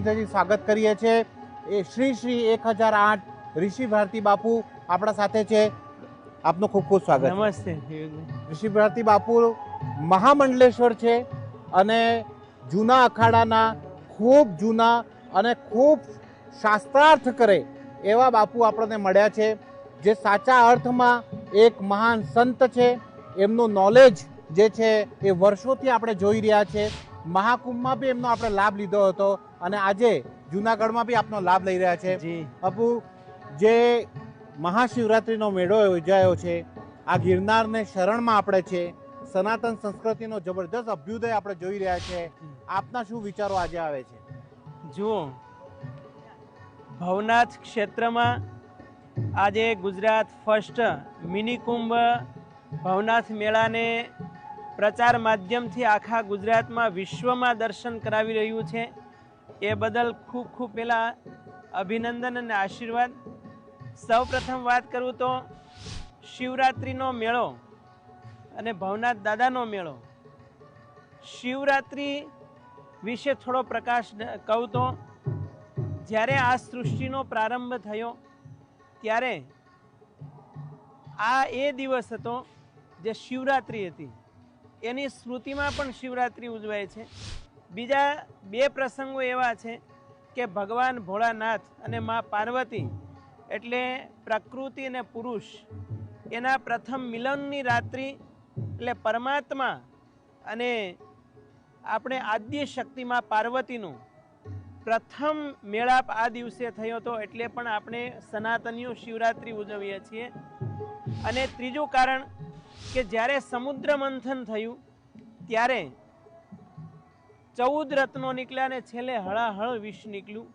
હજી સ્વાગત કરીએ છીએ. એ શ્રી શ્રી એક હજાર આઠ ઋષિ ભારતી બાપુ આપણા સાથે છે. આપનું ખૂબ ખૂબ સ્વાગત. નમસ્તે. ઋષિ ભારતી બાપુ મહામંડલેશ્વર છે અને જૂના અખાડાના ખૂબ જૂના અને ખૂબ શાસ્ત્રાર્થ કરે એવા બાપુ આપણને મળ્યા છે. જે સાચા અર્થમાં એક મહાન સંત છે. એમનું નોલેજ જે છે એ વર્ષોથી આપણે જોઈ રહ્યા છે. મહાકુંભમાં બી એમનો આપણે લાભ લીધો હતો. અને આજે જૂનાગઢમાં બી આપનો લાભ લઈ રહ્યા છે. બાપુ જે મહાશિવરાત્રિનો મેળો યોજાયો છે આ ગિરનારને શરણમાં આપણે છે. સનાતન સંસ્કૃતિનો જબરદસ્ત અભ્યુદય આપણે જોઈ રહ્યા છે. આપના શું વિચારો આજે આવે છે? જુઓ ભવનાથ ક્ષેત્રમાં આજે ગુજરાત ફર્સ્ટ મિની કુંભ ભવનાથ મેળાને પ્રચાર માધ્યમથી આખા ગુજરાતમાં વિશ્વમાં દર્શન કરાવી રહ્યું છે. એ બદલ ખૂબ ખૂબ પહેલાં અભિનંદન અને આશીર્વાદ. સૌ પ્રથમ વાત કરું તો શિવરાત્રિનો મેળો અને ભવનાથ દાદાનો મેળો. શિવરાત્રિ વિશે થોડો પ્રકાશ કહું તો, જ્યારે આ સૃષ્ટિનો પ્રારંભ થયો, ત્યારે આ એ દિવસ હતો જે શિવરાત્રિ હતી. એની સ્મૃતિમાં પણ શિવરાત્રિ ઉજવાય છે. બીજા બે પ્રસંગો એવા છે કે ભગવાન ભોળાનાથ અને મા પાર્વતી એટલે પ્રકૃતિ અને પુરુષ એના પ્રથમ મિલનની રાત્રિ એટલે પરમાત્મા અને આપણે આદ્ય શક્તિમાં પાર્વતીનું પ્રથમ મેળાપ આ દિવસે થયો હતો એટલે પણ આપણે સનાતનીઓ શિવરાત્રિ ઉજવીએ છીએ. અને ત્રીજું કારણ કે જ્યારે સમુદ્ર મંથન થયું, ત્યારે ચૌદ રત્નો નીકળ્યા અને છેલ્લે હળાહળ વિષ નીકળ્યું.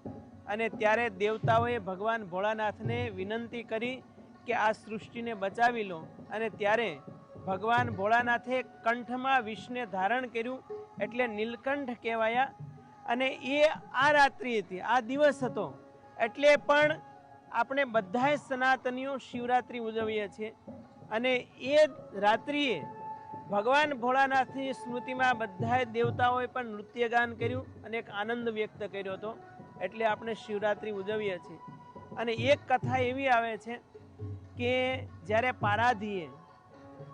અને ત્યારે દેવતાઓએ ભગવાન ભોળાનાથને વિનંતી કરી કે આ સૃષ્ટિને બચાવી લો. અને ત્યારે ભગવાન ભોળાનાથે કંઠમાં વિષને ધારણ કર્યું એટલે નીલકંઠ કહેવાયા. અને એ આ રાત્રિ હતી, આ દિવસ હતો. એટલે પણ આપણે બધાય સનાતનીઓ શિવરાત્રિ ઉજવીએ છીએ. અને એ રાત્રિએ ભગવાન ભોળાનાથની સ્મૃતિમાં બધાય દેવતાઓએ પણ નૃત્યગાન કર્યું અને એક આનંદ વ્યક્ત કર્યો હતો. એટલે આપણે શિવરાત્રિ ઉજવીએ છીએ. અને એક કથા એવી આવે છે કે જ્યારે પારાધીએ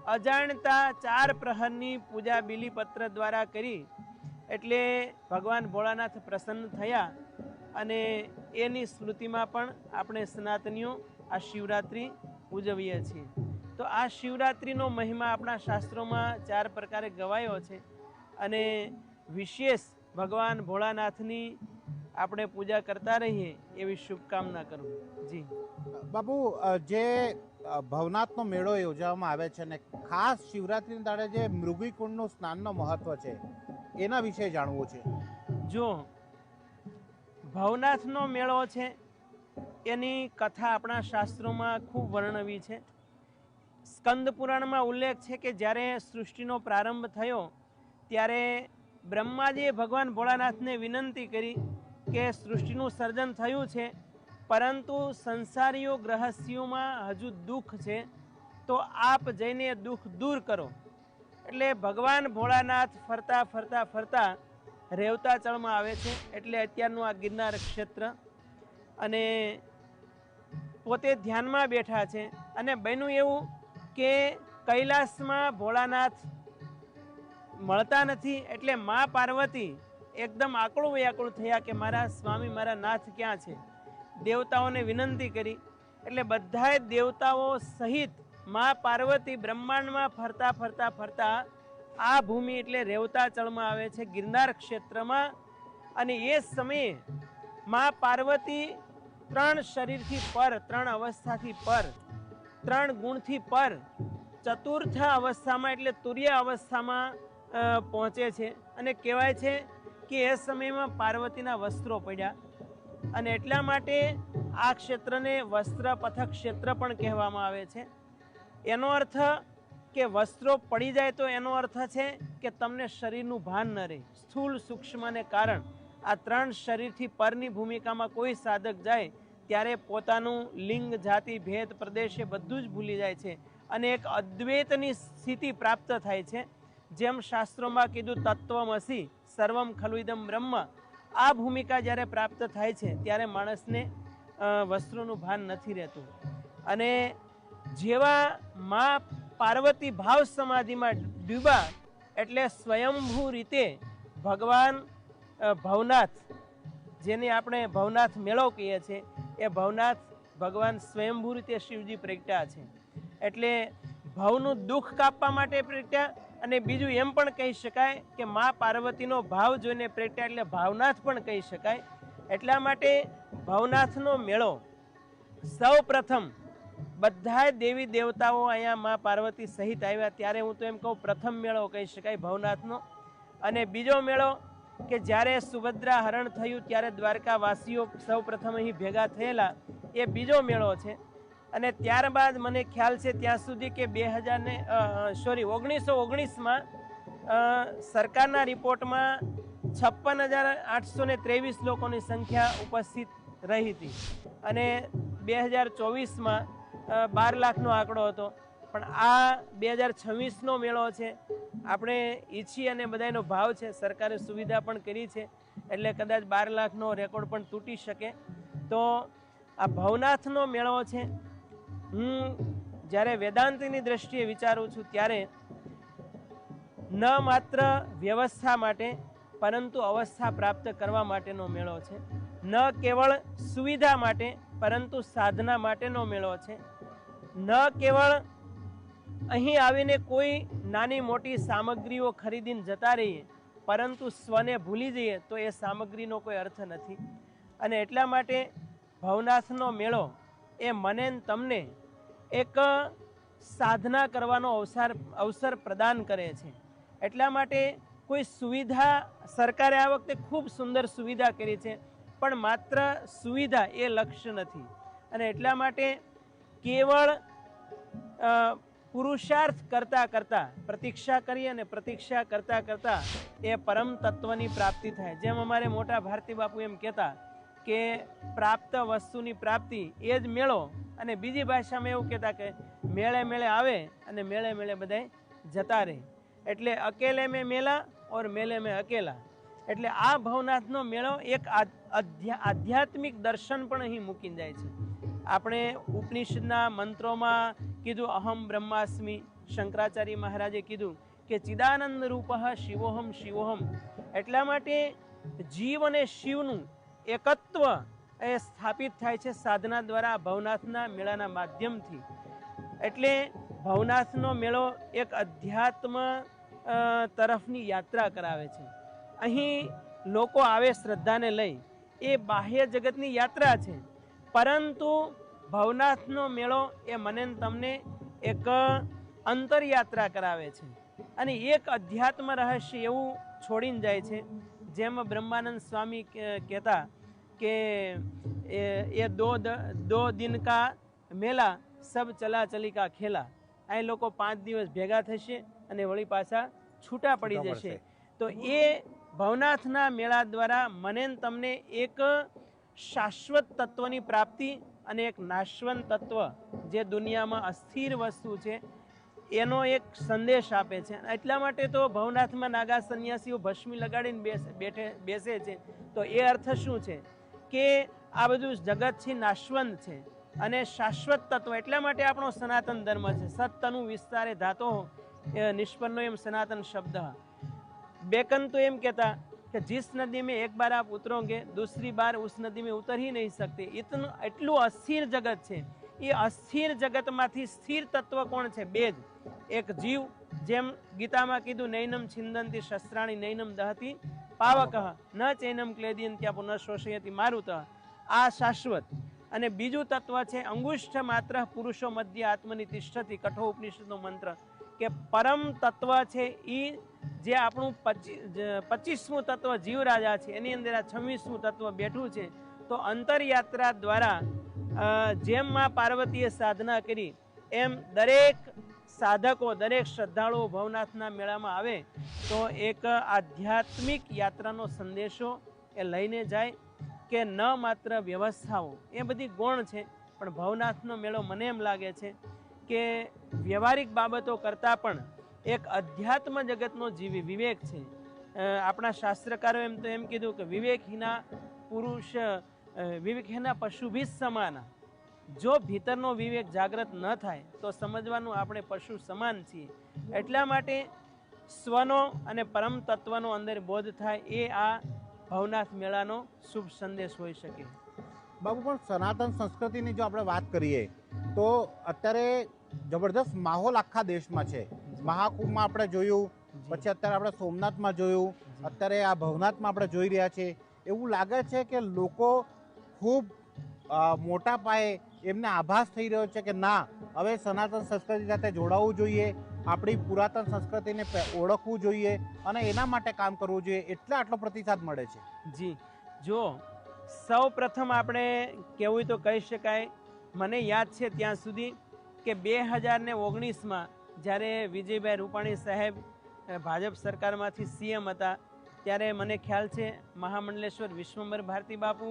અજાણતા ચાર પ્રહરની પૂજા બિલીપત્ર દ્વારા કરી, એટલે ભગવાન ભોળાનાથ પ્રસન્ન થયા અને એની સ્મૃતિમાં પણ આપણે સનાતનીઓ આ શિવરાત્રિ ઉજવીએ છીએ. તો આ શિવરાત્રિનો મહિમા આપણા શાસ્ત્રોમાં ચાર પ્રકારે ગવાયો છે. અને વિશેષ ભગવાન ભોળાનાથની આપણે પૂજા કરતા રહીએ એવી શુભકામના કરું. જી. બાબુ જે ભવનાથનો મેળો યોજવામાં આવે છે ને ખાસ શિવરાત્રિના દાડે જે મૃગીકુંડનું સ્નાનનો મહત્વ છે એના વિશે જાણવું છે? જો ભવનાથનો મેળો છે એની કથા આપણા શાસ્ત્રોમાં ખૂબ વર્ણવી છે. સ્કંદ પુરાણમાં ઉલ્લેખ છે કે જ્યારે સૃષ્ટિનો પ્રારંભ થયો, ત્યારે બ્રહ્માજીએ ભગવાન ભોળાનાથને વિનંતી કરી કે સૃષ્ટિનું સર્જન થયું છે, પરંતુ સંસારીઓ ગ્રહસ્યોમાં હજુ દુઃખ છે, તો આપ જઈને દુઃખ દૂર કરો. એટલે ભગવાન ભોળાનાથ ફરતા ફરતા ફરતા રેવતાચળમાં આવે છે, એટલે અત્યારનું આ ગિરનાર ક્ષેત્ર અને પોતે ધ્યાનમાં બેઠા છે. અને બન્યું એવું કે કૈલાસમાં ભોળાનાથ મળતા નથી એટલે મા પાર્વતી એકદમ આકળું વ્યાકુળ થયા કે મારા સ્વામી મારા નાથ ક્યાં છે? દેવતાઓને વિનંતી કરી. એટલે બધાએ દેવતાઓ સહિત મા પાર્વતી બ્રહ્માંડમાં ફરતા ફરતા ફરતા આ ભૂમિ એટલે રેવતાચળમાં આવે છે, ગિરનાર ક્ષેત્રમાં. અને એ સમયે મા પાર્વતી ત્રણ શરીરથી પર, ત્રણ અવસ્થાથી પર ત્રણ ગુણથી પર ચતુર્થ અવસ્થામાં એટલે તુર્ય અવસ્થામાં પહોંચે છે. અને કહેવાય છે કે એ સમયમાં પાર્વતીના વસ્ત્રો પડ્યા. અને એટલા માટે આ ક્ષેત્રને વસ્ત્ર પથક ક્ષેત્ર પણ કહેવામાં આવે છે. એનો અર્થ કે વસ્ત્રો પડી જાય તો એનો અર્થ છે કે તમને શરીરનું ભાન ન રહે. સ્થૂળ સૂક્ષ્મને કારણ આ ત્રણ શરીરથી પરની ભૂમિકામાં કોઈ સાધક જાય ત્યારે પોતાનું લિંગ, જાતિ, ભેદ પ્રદેશ એ બધું જ ભૂલી જાય છે અને એક અદ્વૈતની સ્થિતિ પ્રાપ્ત થાય છે. જેમ શાસ્ત્રોમાં કીધું, તત્વમસી સર્વમ ખલુઇદમ બ્રહ્મ. આ ભૂમિકા જ્યારે પ્રાપ્ત થાય છે, ત્યારે માણસને વસ્ત્રોનું ભાન નથી રહેતું. અને જેવા મા પાર્વતી ભાવ સમાધિમાં ડૂબા એટલે સ્વયંભૂ રીતે ભગવાન ભવનાથ, જેને આપણે ભવનાથ મેળો કહીએ છીએ એ ભવનાથ ભગવાન સ્વયંભૂ રીતે શિવજી પ્રગટ્યા છે. એટલે ભવનું દુઃખ કાપવા માટે પ્રગટ્યા અને બીજું એમ પણ કહી શકાય કે મા પાર્વતીનો ભાવ જોઈને પ્રગટ્યા એટલે ભાવનાથ પણ કહી શકાય. એટલા માટે ભવનાથનો મેળો સૌ પ્રથમ બધા દેવી દેવતાઓ અહીંયા મા પાર્વતી સહિત આવ્યા. ત્યારે હું તો એમ કહું, પ્રથમ મેળો કહી શકાય ભવનાથનો. અને બીજો મેળો કે જ્યારે સુભદ્રા હરણ થયું ત્યારે દ્વારકાવાસીઓ સૌ પ્રથમ અહીં ભેગા થયેલા, એ બીજો મેળો છે. અને ત્યારબાદ મને ખ્યાલ છે ત્યાં સુધી કે બે હજારને સોરી, ઓગણીસો ઓગણીસમાં સરકારના રિપોર્ટમાં છપ્પન હજાર આઠસો ને ત્રેવીસ લોકોની સંખ્યા ઉપસ્થિત રહી હતી. અને બે હજાર ચોવીસમાં બાર લાખનો આંકડો હતો. પણ આ બે હજાર છવ્વીસનો મેળો છે. આપણે ઈચ્છી અને બધાનો ભાવ છે. સરકારે સુવિધા પણ કરી છે. એટલે કદાચ બાર લાખનો રેકોર્ડ પણ તૂટી શકે. તો આ ભવનાથનો મેળો છે. હું જ્યારે વેદાંતની દ્રષ્ટિએ વિચારું છું ત્યારે ન માત્ર વ્યવસ્થા માટે, પરંતુ અવસ્થા પ્રાપ્ત કરવા માટેનો મેળો છે. ન કેવળ સુવિધા માટે, પરંતુ સાધના માટેનો મેળો છે. ન કેવળ અહીં આવીને કોઈ નાની મોટી સામગ્રીઓ ખરીદીને જતા રહીએ, પરંતુ સ્વને ભૂલી જઈએ, તો એ સામગ્રીનો કોઈ અર્થ નથી. અને એટલા માટે ભવનાથનો મેળો એ મને તમને એક સાધના કરવાનો અવસર અવસર પ્રદાન કરે છે. એટલા માટે કોઈ સુવિધા, સરકારે આ વખતે ખૂબ સુંદર સુવિધા કરી છે, પણ માત્ર સુવિધા એ લક્ષ્ય નથી. અને એટલા માટે કેવળ પુરુષાર્થ કરતાં કરતાં, પ્રતીક્ષા કરી અને પ્રતીક્ષા કરતાં કરતાં એ પરમ તત્વની પ્રાપ્તિ થાય. જેમ અમારે મોટા ભારતી બાપુ એમ કહેતા કે પ્રાપ્ત વસ્તુની પ્રાપ્તિ એ જ મેળો અને બીજી ભાષામાં એવું કહેતા કે મેળે મેળે આવે અને મેળે મેળે બધાય જતા રહે. એટલે અકેલે મેં મેલા ઓર મેલે મેં અકેલા. એટલે આ ભવનાથનો મેળો એક આધ- આધ્યાત્મિક દર્શન પણ અહીં મૂકી જાય છે. આપણે ઉપનિષદના મંત્રોમાં કીધું, અહમ બ્રહ્માસ્મિ. શંકરાચાર્ય મહારાજે કીધું કે, ચિદાનંદ રૂપ શિવોહમ શિવોહમ. એટલા માટે જીવ અને શિવનું એકત્વ એ સ્થાપિત થાય છે સાધના દ્વારા ભવનાથના મેળાના માધ્યમથી. એટલે ભવનાથનો મેળો એક અધ્યાત્મ તરફની યાત્રા કરાવે છે. અહીં લોકો આવે શ્રદ્ધાને લઈ. એ બાહ્ય જગતની યાત્રા છે. પરંતુ ભવનાથનો મેળો એ મને તમને એક અંતરયાત્રા કરાવે છે. અને એક અધ્યાત્મ રહસ્ય એવું છોડીને જાય છે. જેમ બ્રહ્માનંદ સ્વામી કહેતા કે એ એ દો દ- દિન કા મેલા સબ ચલા ચલી કા ખેલા. અહીં લોકો પાંચ દિવસ ભેગા થશે અને વળી પાછા છૂટા પડી જશે. તો એ ભવનાથના મેળા દ્વારા મને તમને એક શાશ્વત તત્વની પ્રાપ્તિ અને એક નાશવંત તત્વ જે દુનિયામાં અસ્થિર વસ્તુ છે, એનો એક સંદેશ આપે છે. એટલા માટે તો ભવનાથમાં નાગા સંન્યાસીઓ ભસ્મી લગાડીને બેસે, બેઠે, બેસે છે. તો એ અર્થ શું છે? કે આ બધું જગત છે નાશવંત છે અને શાશ્વત તત્વ. એટલા માટે આપણો સનાતન ધર્મ છે. સત્તનું વિસ્તારે ધાતો નિષ્પન્નો એમ સનાતન શબ્દ. બેકન તો એમ કહેતા કે जिस नदी में एक बार आप उतरोगे दूसरी बार उस नदी में उतर ही नहीं એટલું અસ્થિર જગત છે. એ અસ્થિર જગતમાંથી સ્થિર તત્વ કોણ છે? બે જ એક જીવ, જેમ ગીતામાં કીધું, નૈનમ છિંદંતી શસ્ત્રાણી, નૈનમ દહતી પાવક. ન ચૈનમ ક્લેદિયન ત્યાં પુનઃ શોષયતી મારુત. આ શાશ્વત. અને બીજું તત્વ છે, અંગુષ્ઠ માત્ર પુરુષો મધ્ય આત્મની તિષ્ઠથી કઠો ઉપનિષદનો મંત્ર. કે પરમ તત્વ છે એ જે આપણું પચીસ પચીસમું તત્વ જીવરાજા છે, એની અંદર આ છવ્વીસમું તત્વ બેઠું છે. તો અંતરયાત્રા દ્વારા જેમ માં પાર્વતીએ સાધના કરી, એમ દરેક સાધકો, દરેક શ્રદ્ધાળુઓ ભવનાથના મેળામાં આવે, તો એક આધ્યાત્મિક યાત્રાનો સંદેશો એ લઈને જાય કે ન માત્ર વ્યવસ્થાઓ, એ બધી ગુણ છે, પણ ભવનાથનો મેળો મને એમ લાગે છે કે વ્યવહારિક બાબતો કરતાં પણ એક અધ્યાત્મ જગતનો જીવી વિવેક છે. આપણા શાસ્ત્રકારો એમ તો એમ કીધું કે વિવેકહીના પુરુષ વિવેકહીના પશુભી સમાન. જો ભીતરનો વિવેક જાગૃત ન થાય, તો સમજવાનું આપણે પશુ સમાન છીએ. એટલા માટે સ્વનો અને પરમ તત્વનો અંદર બોધ થાય એ આ ભવનાથ મેળાનો શુભ સંદેશ હોઈ શકે. બાબુ, પણ સનાતન સંસ્કૃતિની જો આપણે વાત કરીએ તો અત્યારે જબરદસ્ત માહોલ આખા દેશમાં છે. મહાકુંભમાં આપણે જોયું પછી અત્યારે આપણે સોમનાથમાં જોયું અત્યારે આ ભવનાથમાં આપણે જોઈ રહ્યા છીએ એવું લાગે છે કે લોકો ખૂબ મોટા પાયે એમને આભાસ થઈ રહ્યો છે કે ના હવે સનાતન સંસ્કૃતિ સાથે જોડાવવું જોઈએ આપણી પુરાતન સંસ્કૃતિને ઓળખવું જોઈએ અને એના માટે કામ કરવું જોઈએ એટલે આટલો પ્રતિસાદ મળે છે. જી. જો સૌ પ્રથમ આપણે કહેવું તો કહી શકાય મને યાદ છે ત્યાં સુધી કે બે હજાર ને ઓગણીસમાં જ્યારે વિજયભાઈ રૂપાણી સાહેબ ભાજપ સરકારમાંથી સીએમ હતા, ત્યારે મને ખ્યાલ છે મહામંડલેશ્વર વિશ્વંભર ભારતી બાપુ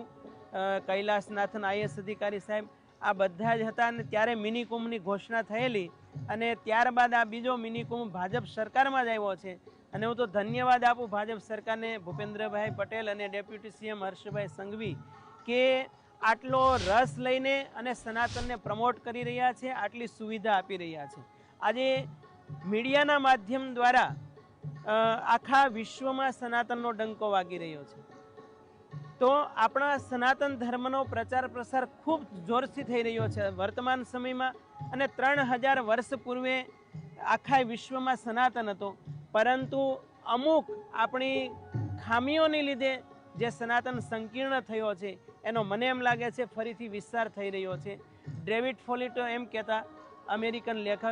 કૈલાસનાથન આઈએસ અધિકારી સાહેબ, આ બધા જ હતા અને ત્યારે મિની કુંભની ઘોષણા થયેલી અને ત્યારબાદ આ બીજો મિની કુંભ ભાજપ સરકારમાં જ આવ્યો છે. અને હું તો ધન્યવાદ આપું ભાજપ સરકારને ભૂપેન્દ્રભાઈ પટેલ અને ડેપ્યુટી સીએમ હર્ષભાઈ સંઘવી કે આટલો રસ લઈને અને સનાતનને પ્રમોટ કરી રહ્યા છે, આટલી સુવિધા આપી રહ્યા છે. આજે મીડિયાના માધ્યમ દ્વારા આખા વિશ્વમાં સનાતનનો ડંકો વાગી રહ્યો છે. તો આપણા સનાતન ધર્મનો પ્રચાર પ્રસાર ખૂબ જોરથી થઈ રહ્યો છે વર્તમાન સમયમાં અને ત્રણ હજાર વર્ષ પૂર્વે આખા વિશ્વમાં સનાતન હતો. પરંતુ અમુક આપણી ખામીઓને લીધે જે સનાતન સંકીર્ણ થયો છે, એનો મને એમ લાગે છે ફરીથી વિસ્તાર થઈ રહ્યો છે. ડેવિડ ફોલિટો એમ કહેતા અમેરિકન લેખક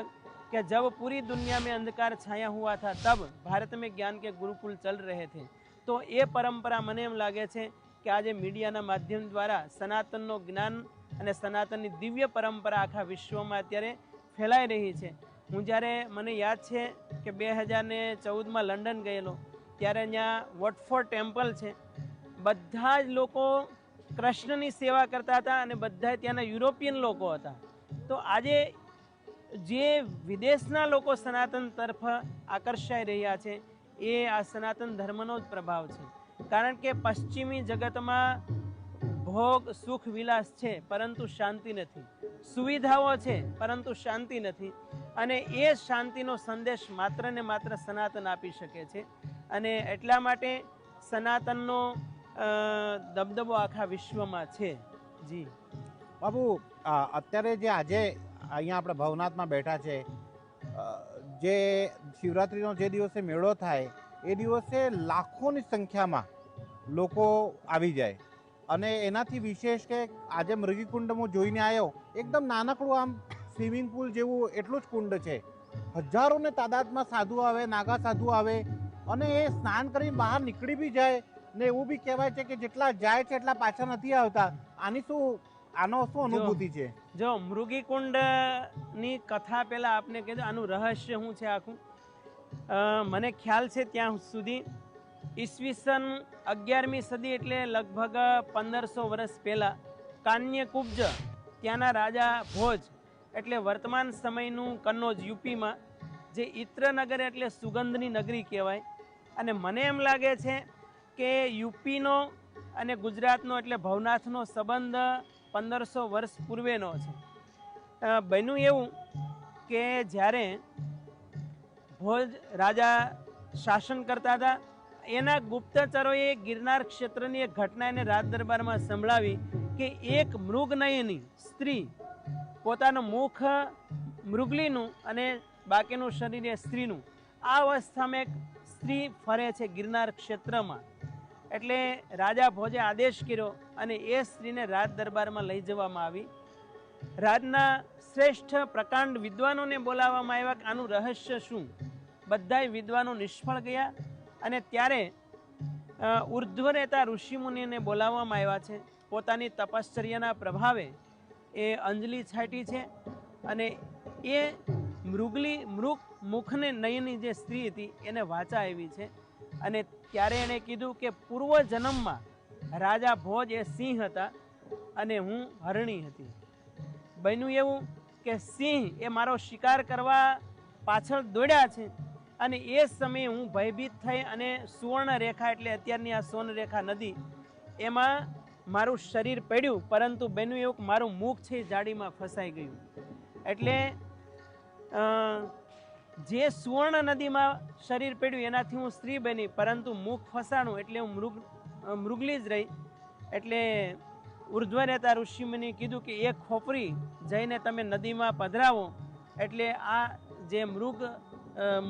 કે, જબ પૂરી દુનિયા મેં અંધકાર છાયા હુઆ થા, તબ ભારત મેં જ્ઞાન કે ગુરુકુલ ચલ રહે થે. તો એ પરંપરા મને એમ લાગે છે કે, આજે મીડિયાના માધ્યમ દ્વારા સનાતનનો જ્ઞાન અને સનાતનની દિવ્ય પરંપરા આખા વિશ્વમાં અત્યારે ફેલાઈ રહી છે. હું જ્યારે, મને યાદ છે કે બે હજાર ને ચૌદમાં લંડન ગયેલો, ત્યારે ત્યાં વોટફોર્ડ ટેમ્પલ છે. બધા જ લોકો કૃષ્ણની સેવા કરતા હતા અને બધા ત્યાંના યુરોપિયન લોકો હતા. તો આજે જે વિદેશના લોકો સનાતન તરફ આકર્ષાઈ રહ્યા છે, એ આ સનાતન ધર્મનો જ પ્રભાવ છે. કારણ કે પશ્ચિમી જગતમાં ભોગ, સુખ, વિલાસ છે, પરંતુ શાંતિ નથી. સુવિધાઓ છે, પરંતુ શાંતિ નથી. અને એ શાંતિનો સંદેશ માત્ર ને માત્ર સનાતન આપી શકે છે. અને એટલા માટે સનાતનનો દબદબો આખા વિશ્વમાં છે. જી. બાબુ અત્યારે જે આજે અહીંયા આપણે ભવનાથમાં બેઠા છે જે શિવરાત્રિનો જે દિવસે મેળો થાય, એ દિવસે લાખોની સંખ્યામાં લોકો આવી જાય. અને એનાથી વિશેષ કે આજે મૃગીકુંડ હું જોઈને આવ્યો એકદમ નાનકડું આમ સ્વિમિંગ પુલ જેવું એટલું જ કુંડ છે. હજારોને તાદાદમાં સાધુ આવે, નાગા સાધુ આવે, અને એ સ્નાન કરીને બહાર નીકળી બી જાય ને એવું બી કહેવાય છે કે જેટલા જાય છે એટલા પાછા નથી આવતા. આની શું આનો શું અનુભૂતિ છે? જો મૃગીકુંડની કથા પહેલાં આપને કહેજો આનું રહસ્ય શું છે આખું? મને ખ્યાલ છે ત્યાં સુધી. ઈસવીસન અગિયારમી સદી એટલે લગભગ પંદરસો વર્ષ પહેલાં કાન્યકુબ્જ ત્યાંના રાજા ભોજ એટલે વર્તમાન સમયનું કન્નોજ યુપીમાં જે ઇત્રનગર એટલે સુગંધની નગરી કહેવાય. અને મને એમ લાગે છે કે યુપીનો અને ગુજરાતનો એટલે ભવનાથનો સંબંધ પંદરસો વર્ષ પૂર્વેનો છે. બન્યું એવું કે જ્યારે ભોજ રાજા શાસન કરતા હતા, એના ગુપ્તચરોએ ગિરનાર ક્ષેત્રની એક ઘટના એને રાજ દરબારમાં સંભળાવી કે એક મૃગનયની સ્ત્રી પોતાનું મુખ મૃગલીનું અને બાકીનું શરીર એ સ્ત્રીનું. આ અવસ્થામાં એક સ્ત્રી ફરે છે ગિરનાર ક્ષેત્રમાં. એટલે રાજા ભોજે આદેશ કર્યો અને એ સ્ત્રીને રાજ દરબારમાં લઈ જવામાં આવી. રાજના શ્રેષ્ઠ પ્રકાંડ વિદ્વાનોને બોલાવવામાં આવ્યા આનું રહસ્ય શું? બધાય વિદ્વાનો નિષ્ફળ ગયા અને ત્યારે ઉર્ધ્વ રહેતા ઋષિમુનિને બોલાવવામાં આવ્યા છે. પોતાની તપશ્ચર્યાના પ્રભાવે એ અંજલિ છાંટી છે અને એ મૃગલી, મૃગ મુખને નયની જે સ્ત્રી હતી એને વાચા આવી છે અને ત્યારે એણે કીધું કે પૂર્વ જન્મમાં રાજા ભોજ એ સિંહ હતા અને હું હરણી હતી. બન્યું એવું કે સિંહ એ મારો શિકાર કરવા પાછળ દોડ્યા છે અને એ સમયે હું ભયભીત થઈ અને સુવર્ણ રેખા એટલે અત્યારની આ સોન રેખા નદી એમાં મારું શરીર પડ્યું, પરંતુ બન્યું એવું મારું મુખ છે જાડીમાં ફસાઈ ગયું. એટલે જે સુવર્ણ નદીમાં શરીર પડ્યું, એનાથી હું સ્ત્રી બની, પરંતુ મુખ ફસાણું એટલે હું મૃગ મૃગલી જ રહી. એટલે ઉર્ધ્વ રહેતા ઋષિમુનિએ કીધું કે એક ખોપરી જઈને તમે નદીમાં પધરાવો. એટલે આ જે મૃગ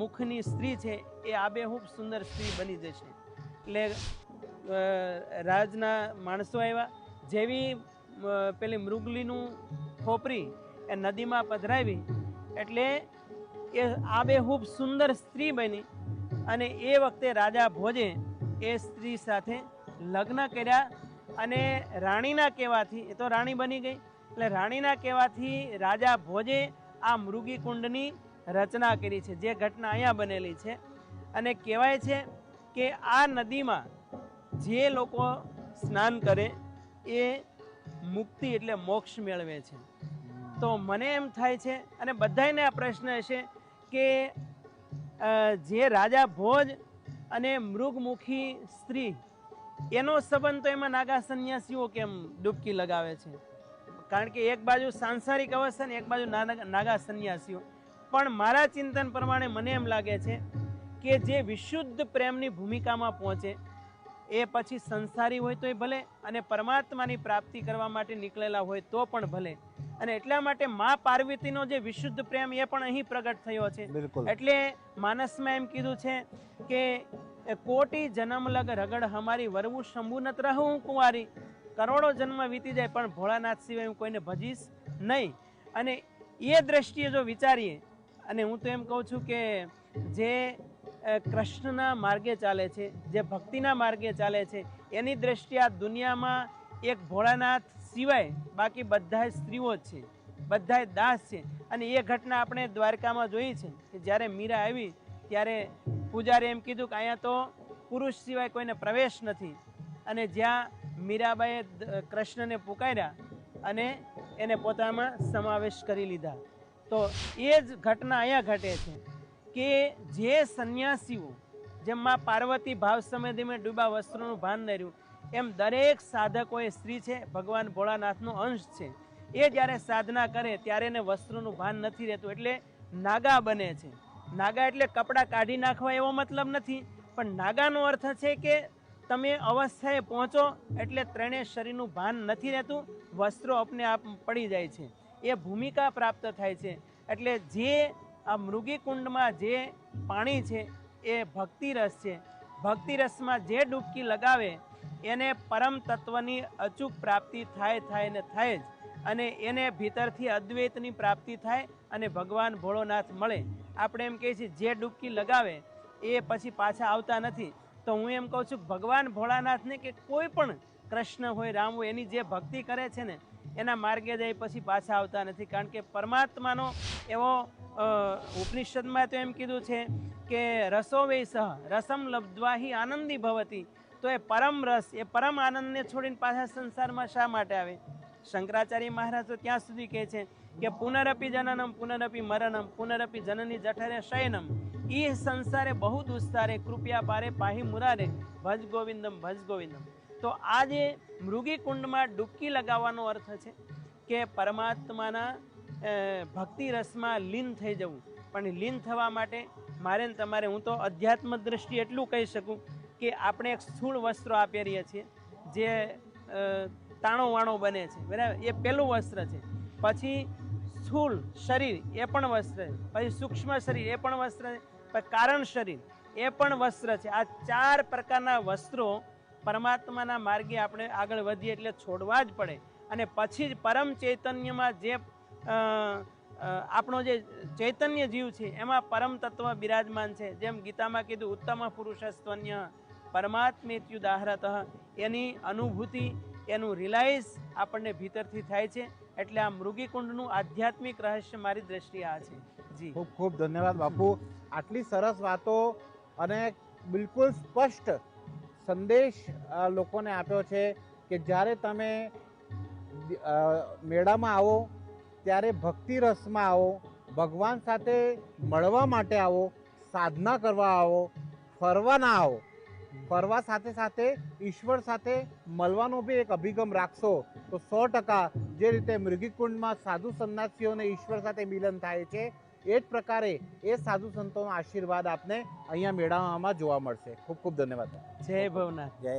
મુખની સ્ત્રી છે, એ આબેહૂબ સુંદર સ્ત્રી બની જશે. એટલે રાજના માણસો આવ્યા. જેવી પેલી મૃગલીનું ખોપરી એ નદીમાં પધરાવી, એટલે એ આબેહૂબ સુંદર સ્ત્રી બની અને એ વખતે રાજા ભોજે એ સ્ત્રી સાથે લગ્ન કર્યા અને રાણીના કહેવાથી, એ તો રાણી બની ગઈ, એટલે રાણીના કહેવાથી રાજા ભોજે આ મૃગી કુંડની રચના કરી છે, જે ઘટના અહીંયા બનેલી છે. અને કહેવાય છે કે આ નદીમાં જે લોકો સ્નાન કરે એ મુક્તિ એટલે મોક્ષ મેળવે છે. તો મને એમ થાય છે, અને બધાને આ પ્રશ્ન હશે કે જે રાજા ભોજ અને મૃગમુખી સ્ત્રી, એનો સંબંધ તો એમાં નાગા સંન્યાસીઓ કેમ ડૂબકી લગાવે છે? કારણ કે એક બાજુ સાંસારિક અવસ્થા ને એક બાજુ નાગા સંન્યાસીઓ. પણ મારા ચિંતન પ્રમાણે મને એમ લાગે છે કે જે વિશુદ્ધ પ્રેમની ભૂમિકામાં પહોંચે, એ પછી સંસારી હોય તોય ભલે અને પરમાત્માની પ્રાપ્તિ કરવા માટે નીકળેલા હોય તો પણ ભલે. અને એટલા માટે મા પાર્વતીનો જે વિશુદ્ધ પ્રેમ એ પણ અહીં પ્રગટ થયો છે. એટલે માનસમાં એમ કીધું છે કે કોટી જન્મ લગ રગડ હમારી વરવું શંભુનત રહું કુંવારી. કરોડો જન્મ વીતી જાય પણ ભોળાનાથ સિવાય હું કોઈને ભજીશ નહીં. અને એ દ્રષ્ટિએ જો વિચારીએ અને હું તો એમ કહું છું કે જે કૃષ્ણના માર્ગે ચાલે છે જે ભક્તિના માર્ગે ચાલે છે એની દ્રષ્ટિએ આ દુનિયામાં એક ભોળાનાથ સિવાય બાકી બધા સ્ત્રીઓ જ છે, બધાય દાસ છે. અને એ ઘટના આપણે દ્વારકામાં જોઈ છે કે જ્યારે મીરા આવી ત્યારે પૂજારે એમ કીધું કે અહીંયા તો પુરુષ સિવાય કોઈને પ્રવેશ નથી. અને જ્યાં મીરાબાઈએ કૃષ્ણને પુકાર્યા અને એને પોતામાં સમાવેશ કરી લીધા. તો એ જ ઘટના અહીંયા ઘટે છે કે જે સંન્યાસીઓ, જેમ પાર્વતી ભાવ સમયધીમે ડૂબા વસ્ત્રોનું ભાન ન એમ દરેક સાધકો એ સ્ત્રી છે, ભગવાન ભોળાનાથનો અંશ છે. એ જ્યારે સાધના કરે ત્યારે એને વસ્ત્રોનું ભાન નથી રહેતું, એટલે નાગા બને છે. નાગા એટલે કપડાં કાઢી નાખવા એવો મતલબ નથી, પણ નાગાનો અર્થ છે કે તમે અવસ્થાએ પહોંચો એટલે ત્રણેય શરીરનું ભાન નથી રહેતું, વસ્ત્રો આપને આપ પડી જાય છે. એ ભૂમિકા પ્રાપ્ત થાય છે. એટલે જે આ મૃગી કુંડમાં જે પાણી છે, એ ભક્તિરસ છે. ભક્તિરસમાં જે ડૂબકી લગાવે એને પરમ તત્વની અચૂક પ્રાપ્તિ થાય થાય ને થાય જ. અને એને ભીતરથી અદ્વૈતની પ્રાપ્તિ થાય અને ભગવાન ભોળોનાથ મળે. આપણે એમ કહીએ છીએ, જે ડૂબકી લગાવે, એ પછી પાછા આવતા નથી. તો હું એમ કહું છું, ભગવાન ભોળાનાથને કે કોઈ પણ કૃષ્ણ હોય, રામ હોય, એની જે ભક્તિ કરે છે ને, એના માર્ગે જાય પછી પાછા આવતા નથી. કારણ કે પરમાત્માનો એવો ઉપનિષદમાં તો એમ કીધું છે કે રસો વૈ સહ, રસમ લબ્ધ્વા આનંદી ભવતી. તો એ પરમ રસ, એ પરમ આનંદને છોડીને પાછા સંસારમાં શા માટે આવે? શંકરાચાર્ય મહારાજ તો ત્યાં સુધી કહે છે કે પુનરપી જનનમ, પુનરપી મરણમ, પુનરપી જનની જઠરે શયનમ. એ સંસારે બહુ દુસ્તારે, કૃપયા પારે પાહી મુરારે, ભજ ગોવિંદમ ભજ ગોવિંદમ. તો આ જે મૃગી કુંડમાં ડૂબકી લગાવવાનો અર્થ છે કે પરમાત્માના ભક્તિ રસમાં લીન થઈ જવું. પણ લીન થવા માટે મારે તમારે, હું તો અધ્યાત્મ દ્રષ્ટિ એટલું કહી શકું કે આપણે એક સ્થૂળ વસ્ત્રો રહ્યા છીએ, જે તાણો વાણો બને છે, બરાબર? એ પહેલું વસ્ત્ર છે. પછી સ્થૂળ શરીર, એ પણ વસ્ત્ર છે. પછી સૂક્ષ્મ શરીર, એ પણ વસ્ત્ર છે. પછી કારણ શરીર, એ પણ વસ્ત્ર છે. આ ચાર પ્રકારના વસ્ત્રો પરમાત્માના માર્ગે આપણે આગળ વધીએ એટલે છોડવા જ પડે. અને પછી જ પરમ ચૈતન્યમાં જે આપણો જે ચૈતન્ય જીવ છે, એમાં પરમ તત્વ બિરાજમાન છે. જેમ ગીતામાં કીધું, ઉત્તમ પુરુષસ્તન્ય પરમાત્મેત્યુદાહરત એની અનુભૂતિ, એનું રિલાઇઝ આપણને ભીતરથી થાય છે. એટલે આ મૃગીકુંડનું આધ્યાત્મિક રહસ્ય મારી દ્રષ્ટિએ આ છે. જી. ખૂબ ખૂબ ધન્યવાદ, બાપુ. આટલી સરસ વાતો અને બિલકુલ સ્પષ્ટ સંદેશ લોકોને આપ્યો છે કે જ્યારે તમે મેળામાં આવો, ત્યારે ભક્તિ રસમાં આવો, ભગવાન સાથે મળવા માટે આવો, સાધના કરવા આવો ફરવા ના આવો ફરવા સાથે સાથે ઈશ્વર સાથે મળવાનો બી એક અભિગમ રાખશો તો સો ટકા જે રીતે મૃગીકુંડમાં સાધુ સંન્યાસીઓને ઈશ્વર સાથે મિલન થાય છે એ જ પ્રકારે એ સાધુ સંતોનો આશીર્વાદ આપને અહીંયા મેળામાં જોવા મળશે. ખૂબ ખૂબ ધન્યવાદ. જય ભવનાથ. જય.